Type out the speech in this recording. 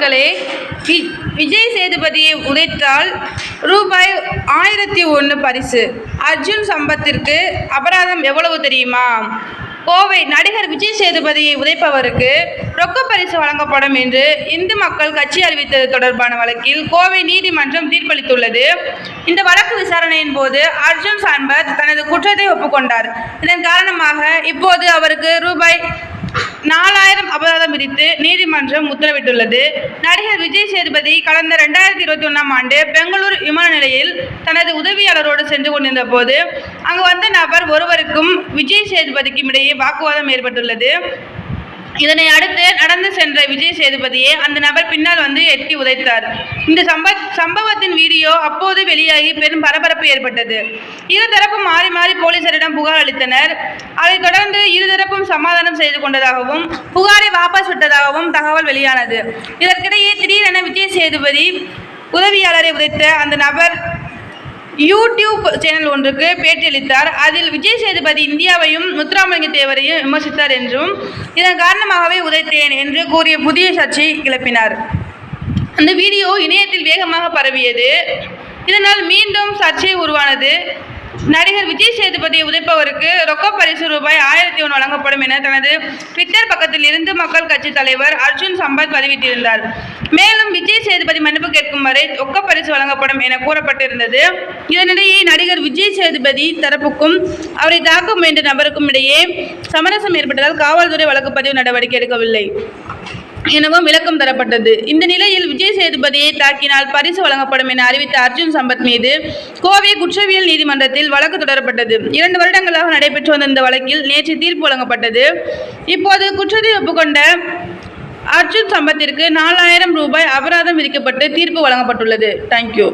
மக்களே வி- விஜய் சேதுபதியை உதைத்தால் ரூபாய் ஆயிரத்தி ஒன்று பரிசு. அர்ஜுன் சம்பத்திற்கு அபராதம் எவ்வளவு தெரியுமா? கோவை நடிகர் விஜய் சேதுபதியை உதைப்பவருக்கு ரொக்க பரிசு வழங்கப்படும் என்று இந்து மக்கள் கட்சி அறிவித்தது தொடர்பான வழக்கில் கோவை நீதிமன்றம் தீர்ப்பளித்துள்ளது. இந்த வழக்கு விசாரணையின் போது அர்ஜுன் சம்பத் தனது குற்றத்தை ஒப்புக்கொண்டார். இதன் காரணமாக இப்போது அவருக்கு ரூபாய் நாலாயிரம் அபராதம் விதித்து நீதிமன்றம் உத்தரவிட்டுள்ளது. நடிகர் விஜய் சேதுபதி கடந்த ரெண்டாயிரத்தி இருபத்தி ஒன்றாம் ஆண்டு பெங்களூர் விமான நிலையில் தனது உதவியாளரோடு சென்று கொண்டிருந்த போது அங்கு வந்த நபர் ஒருவருக்கும் விஜய் சேதுபதிக்கும் இடையே வாக்குவாதம் ஏற்பட்டுள்ளது. இதனை அடுத்து நடந்து சென்ற விஜய் சேதுபதியை அந்த நபர் பின்னால் வந்து எட்டி உதைத்தார். இந்த சம்ப சம்பவத்தின் வீடியோ அப்போது வெளியாகி பெரும் பரபரப்பு ஏற்பட்டது. இருதரப்பும் மாறி மாறி போலீசாரிடம் புகார் அளித்தனர். அதைத் தொடர்ந்து இருதரப்பும் சமாதானம் செய்து கொண்டதாகவும் புகாரை வாபஸ் விட்டதாகவும் தகவல் வெளியானது. இதற்கிடையே திடீரென விஜய் சேதுபதி உதவியாளரை உதைத்த அந்த நபர் யூடியூப் சேனல் ஒன்றுக்கு பேட்டியளித்தார் அதில் விஜய் சேதுபதி இந்தியாவையும் முத்துராமலிங்க தேவரையும் விமர்சித்தார் என்றும் இதன் காரணமாகவே உதைத்தேன் என்று கூறிய புதிய சர்ச்சை கிளப்பினார். அந்த வீடியோ இணையத்தில் வேகமாக பரவியது. இதனால் மீண்டும் சர்ச்சை உருவானது. நடிகர் விஜய் சேதுபதி உதைப்பவருக்கு ரொக்க பரிசு ரூபாய் ஆயிரத்தி ஒன்று வழங்கப்படும் என தனது ட்விட்டர் பக்கத்தில் இருந்து மக்கள் கட்சி தலைவர் அர்ஜுன் சம்பத் பதிவிட்டிருந்தார். மேலும் விஜய் சேதுபதி மன்னிப்பு கேட்கும் வரை ரொக்க பரிசு வழங்கப்படும் என கூறப்பட்டிருந்தது. இதனிடையே நடிகர் விஜய் சேதுபதி தரப்புக்கும் அவரை தாக்க முயன்ற நபருக்கும் இடையே சமரசம் ஏற்பட்டதால் காவல்துறை வழக்கு பதிவு நடவடிக்கை எடுக்கவில்லை. எனவும் விளக்கம் தரப்பட்டது. இந்த நிலையில் விஜய் சேதுபதியை தாக்கினால் பரிசு வழங்கப்படும் என அறிவித்த அர்ஜுன் சம்பத் மீது கோவை குற்றவியல் நீதிமன்றத்தில் வழக்கு தொடரப்பட்டது. இரண்டு வருடங்களாக நடைபெற்று வந்த இந்த வழக்கில் நேற்று தீர்ப்பு வழங்கப்பட்டது. இப்போது குற்றத்தை ஒப்புக்கொண்ட அர்ஜுன் சம்பத்திற்கு நாலாயிரம் ரூபாய் அபராதம் விதிக்கப்பட்டு தீர்ப்பு வழங்கப்பட்டுள்ளது. தேங்க்யூ